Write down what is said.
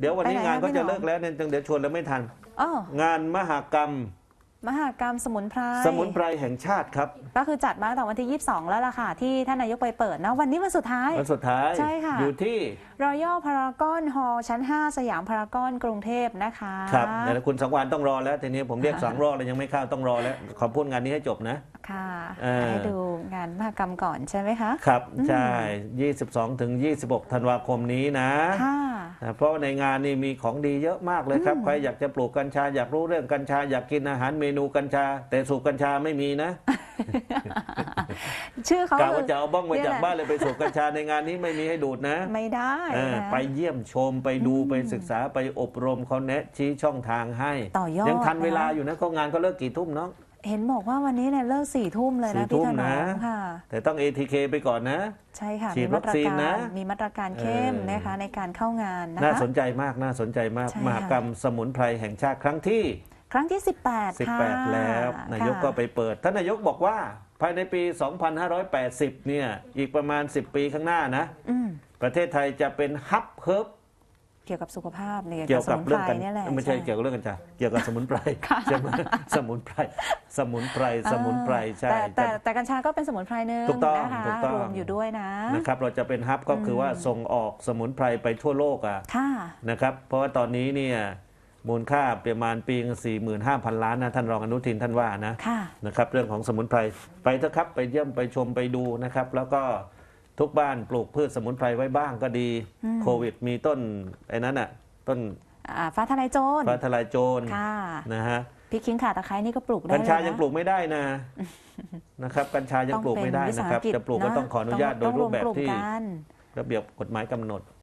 เดี๋ยววันนี้ไปไหนงานคะก็พี่จะหนอม เลิกแล้วเนี่ยเดี๋ยวชวนแล้วไม่ทัน อ๋องานมหากรรม มหากรรมสมุนไพรสมุนไพรแห่งชาติครับก็คือจัดมาตั้งแต่วันที่ 22 แล้วล่ะค่ะ ที่ท่านนายกไปเปิดนะวันนี้วันสุดท้าย วันสุดท้ายใช่ค่ะ อยู่ที่ รอยัลพารากอนฮอลชั้น 5 สยามพารากอนกรุงเทพนะคะ ครับเดี๋ยวคุณสังวานต้องรอแล้ว ทีนี้ผมเรียกสองรอบเลยยังไม่เข้าต้องรอแล้ว ขอพูดงานนี้ให้จบนะ ค่ะเออให้ดูงานมหกรรมก่อนใช่ไหมคะ ครับ ใช่ 22 ถึง 26 ธันวาคมนี้นะ ค่ะ นะเพราะในงานนี่มีของดีเยอะมากเลยครับ ใครอยากจะปลูกกัญชา อยากรู้เรื่องกัญชา อยากกินอาหารเมนูกัญชา แต่สูบกัญชาไม่มีนะชื่อเขากะว่าจะเอาบ้องไปเนี่ยจากแหละบ้านเลยไปสูบกัญชาในงานนี้ไม่มีให้ดูดนะ ไม่ได้เออนะไปเยี่ยมชมไปดูไปศึกษาไปอบรมเขาแนะชี้ช่องทางให้ต่อยอดยังทันนะคะเวลาอยู่นะเขางานก็เลิกกี่ทุ่มเนาะ เห็นบอกว่าวันนี้เนี่ยเลิกสี่ทุ่มเลยสี่นะพี่ทุ่มถนอนะมค่ะ แต่ต้อง ATK ไปก่อนนะ ใช่ค่ะฉีมีดมาตรวัคซีนการนะมีมาตรการเข้มเออนะคะในการเข้างานนะน่าคะสนใจมากน่าสนใจมากใช่ค่ะมหากรรมสมุนไพรแห่งชาติครั้งที่ ครั้งที่ 18ค่ะ18 แล้วนายกค่ะก็ไปเปิด ท่านนายกบอกว่าภายในปี 2580 เนี่ย อีกประมาณ 10 ปีข้างหน้านะอืมประเทศไทยจะเป็นฮับเฮิร์บ เกี่ยวกับสุขภาพเนี่ยเกี่ยวกับสมุนเรื่องไพกันเนี่ยแหละไม่ใช่เกี่ยวกับเรื่องกัญชาเกี่ยวกับสมุนไพรใช่ไหมสมุนไพรสมุนไพรสมุนไพรใช่แต่แต่จะแต่กัญชาก็เป็นสมุนไพรหนึ่งถูกต้องนะคะถูกต้องรวมอยู่ด้วยนะนะครับเราจะเป็นฮับก็คือว่าส่งออกสมุนไพรไปทั่วโลกอะค่ะนะครับเพราะว่าตอนนี้เนี่ยมูลค่าประมาณปี45,000ล้านนะท่านรองอนุทินท่านว่านะค่ะนะครับเรื่องของสมุนไพรไปเถอะครับไปเยี่ยมไปชมไปดูนะครับ แล้วก็ ทุกบ้านปลูกพืชสมุนไพรไว้บ้างก็ดีอืมโควิด มีต้นไอ้นั้นอะต้นอ่าฟ้าทลายโจรฟ้าทลายโจรค่ะนะฮะพริกขิงข่าตะไคร้นี่ก็ปลูกได้กัญชาเลนะยังปลูกไม่ได้นะนะครับ กัญชายังปลูกไม่ได้นะครับต้องเป็นวิสาหกิจจะปลูกก็ต้องขออนุญาตโดยรูปแบบที่ต้องลงกลุ่มกันระเบียบกฎหมายกำหนด